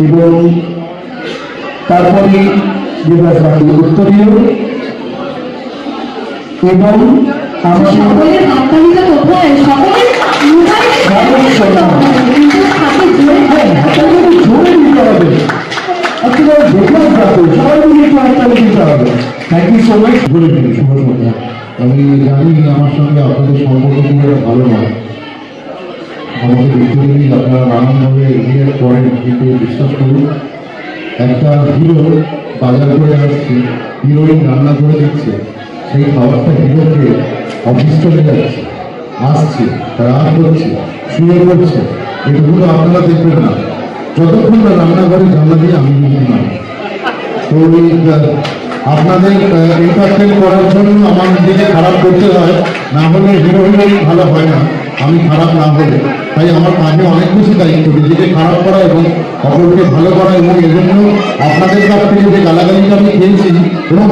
এবং তারপরে বাকি উত্তরীয় এবং সকলের হাততালিটা কোথায় সকলের আমি জানি আমার সঙ্গে আপনাদের সম্পর্ক খুব ভালো নয়। আপনারা নানানভাবে এগিয়ে পড়েন, কিন্তু বিশ্বাস করুন, একটা হিরো বাজার করে আসছে হিরোইন রান্না করে দিচ্ছে, সেই খাবারটা হিরোকে অফিস চলে যাচ্ছে, আসছে, রাগ করছে, শুয়ে করছে এগুলো আপনারা দেখবেন না। যতক্ষণ না রান্নাঘরে জানলা দিয়ে আমি না। তো আপনাদের এন্টারটেন করার জন্য আমার নিজেকে খারাপ করতে হয়, না হলে হিরো হিরোইন ভালো হয় না। আমি খারাপ না হলে তাই আমার কাজে অনেক বেশি দায়িত্ব। নিজেকে খারাপ করা এবং অপরকে ভালো করা এবং এজন্য আপনাদের কাছ থেকে যে গালাগালিটা আমি খেয়েছি এবং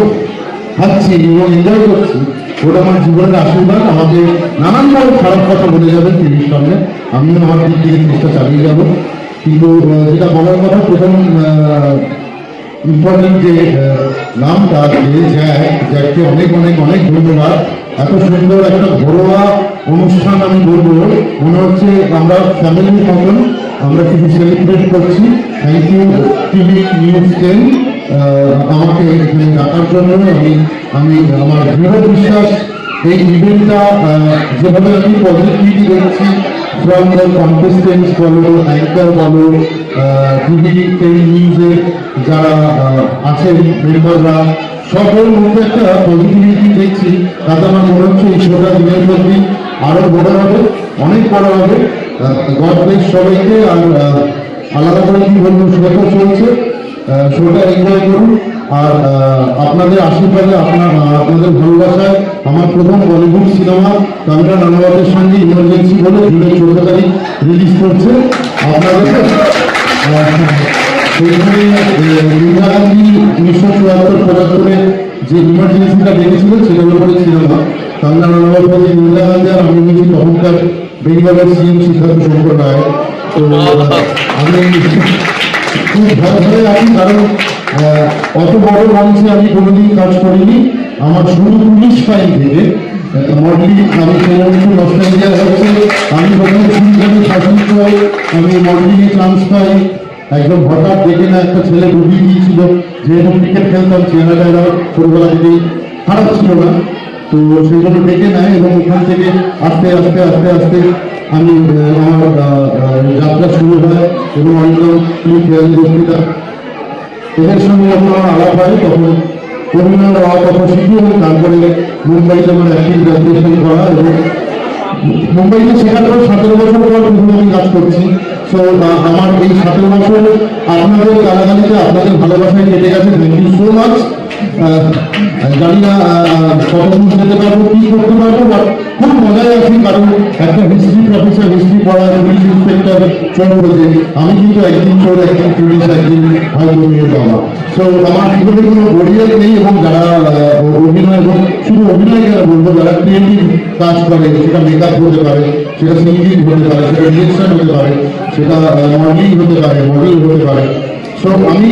খাচ্ছি এবং এনজয় করছি, ওটা আমার জীবনের আশীর্বাদ। আমাকে নানানভাবে খারাপ কথা বলে যাবেন টিভির সামনে। আমিও আমার দিক থেকে চেষ্টা চালিয়ে যাব। কিন্তু যেটা বলার কথা, প্রথম ইম্পর্টেন্ট যে নামটা আছে জ্যাক, জ্যাককে অনেক অনেক অনেক ধন্যবাদ। এত সুন্দর একটা ঘরোয়া অনুষ্ঠান আমি বলব। মনে হচ্ছে আমরা ফ্যামিলির মতন আমরা কিছু সেলিব্রেট করছি। Thank you TV news ten আমাকে এখানে ডাকার জন্য আমি আমি আমার দৃঢ় বিশ্বাস এই ইভেন্টটা যেভাবে আমি পজিটিভলি দেখছি ফ্রম দ্য কন্টেস্টেন্টস বলো অ্যাঙ্কার বলো টিভি টেন নিউজের যারা আছেন মেম্বাররা সকলের মধ্যে একটা পজিটিভিটি দেখছি তাতে আমার মনে হচ্ছে এই শোটা দিনের প্রতি আরও বড় হবে, অনেক বড় হবে। ব্লেস সবাইকে আর আলাদা করে কি বলব, শোটা চলছে। শোটা এনজয় করুন। আর আপনাদের আশীর্বাদে, আপনার, আপনাদের ভালোবাসায় আমার প্রথম বলিউড সিনেমা কামিনা নানাবাদের সঙ্গে ইমার্জেন্সি বলে জুলাই চোদ্দ তারিখ রিলিজ করছে। আপনাদের সেইখানে ইন্দিরা গান্ধী উনিশশো চুয়াত্তর পঁচাত্তরে যে ইমার্জেন্সিটা দেখেছিল সেটার ইন্দিরা গান্ধী আর আমি বলছি তখনকার বেঙ্গলের সিএম রায় তো, আমি কারণ অত বড় মঞ্চে আমি কোনোদিন কাজ করিনি। আমার শুরু পুলিশ থেকে আমি চান্স পাই একদম হঠাৎ দেখে না একটা ছেলে ডুবিয়ে দিয়েছিল যেহেতু ক্রিকেট খেলতাম চেহারাটা ছোটবেলা থেকেই খারাপ ছিল না, তো সেই জন্য ডেকে নেয় এবং ওখান থেকে আস্তে আস্তে আস্তে আস্তে আমি আমার যাত্রা শুরু হয় এবং খেয়াল বক্তৃতা এদের সঙ্গে যখন আমার আলাপ হয়, তখন অভিনয় হওয়া তখন শিখি এবং তারপরে মুম্বাইতে আমার অ্যাক্টিং গ্রাজুয়েশন করা এবং মুম্বাইতে পর সতেরো বছর পর প্রথমে আমি কাজ করছি। সো আমার এই সতেরো বছর আপনাদের গালাগালিতে আপনাদের ভালোবাসায় কেটে গেছে। থ্যাংক ইউ সো মাচ জানি না কতদূর যেতে পারব, কি করতে পারব খুব মজায় আছি, কারণ একটা হিস্ট্রি প্রফেসর হিস্ট্রি পড়া পুলিশ ইন্সপেক্টর চোর বলছে, আমি কিন্তু একদিন চোর একদিন পুলিশ একদিন হয়তো নিয়ে বাবা সো আমার জীবনে কোনো বড়িয়ার নেই, এবং যারা অভিনয় এবং শুধু অভিনয় কেন বলব, যারা ক্রিয়েটিভ কাজ করে, সেটা মেকআপ হতে পারে, সেটা সিঙ্গিং হতে পারে, সেটা রিয়েকশন হতে পারে, সেটা মডেলিং হতে পারে মডেল হতে পারে সো আমি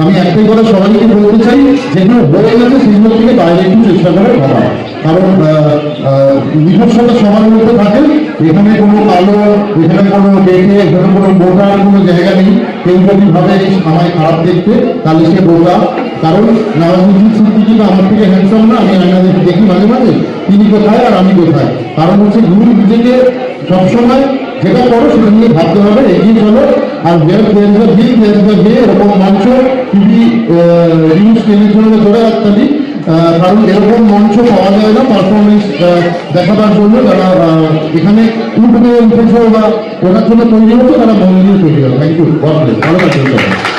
আমি একটাই কথা সবাইকে বলতে চাই যেগুলো হয়ে গেছে সেগুলো থেকে বাইরে একটু চেষ্টা করে ভাবা। কারণ নিজস্বতা সবার মধ্যে থাকে এখানে কোনো কালো, এখানে কোনো বেটে এখানে কোনো বোটার কোনো জায়গা নেই। কেউ যদি ভাবে আমায় খারাপ দেখতে, তাহলে সে কারণ নওয়াজুদ্দিন সিদ্দিকি আমার থেকে হ্যান্ডসাম না, আমি আয়না দেখে দেখি মাঝে মাঝে, তিনি কোথায় আর আমি কোথায়। কারণ হচ্ছে গুরু নিজেকে সবসময় যেটা করো, সেটা নিয়ে ভাবতে হবে এগিয়ে চলো। আর well there the will there the way এরকম মঞ্চ টিভি নিউজ টেলিভিশনে ধরে রাখতে হবে। কারণ এরকম মঞ্চ পাওয়া যায় না পারফরমেন্স দেখাবার জন্য। তারা এখানে ইউটিউবে উঠেছে বা ওটার জন্য তৈরি হচ্ছে, তারা মন দিয়ে তৈরি হয় থ্যাংক ইউ ভালো থাকবেন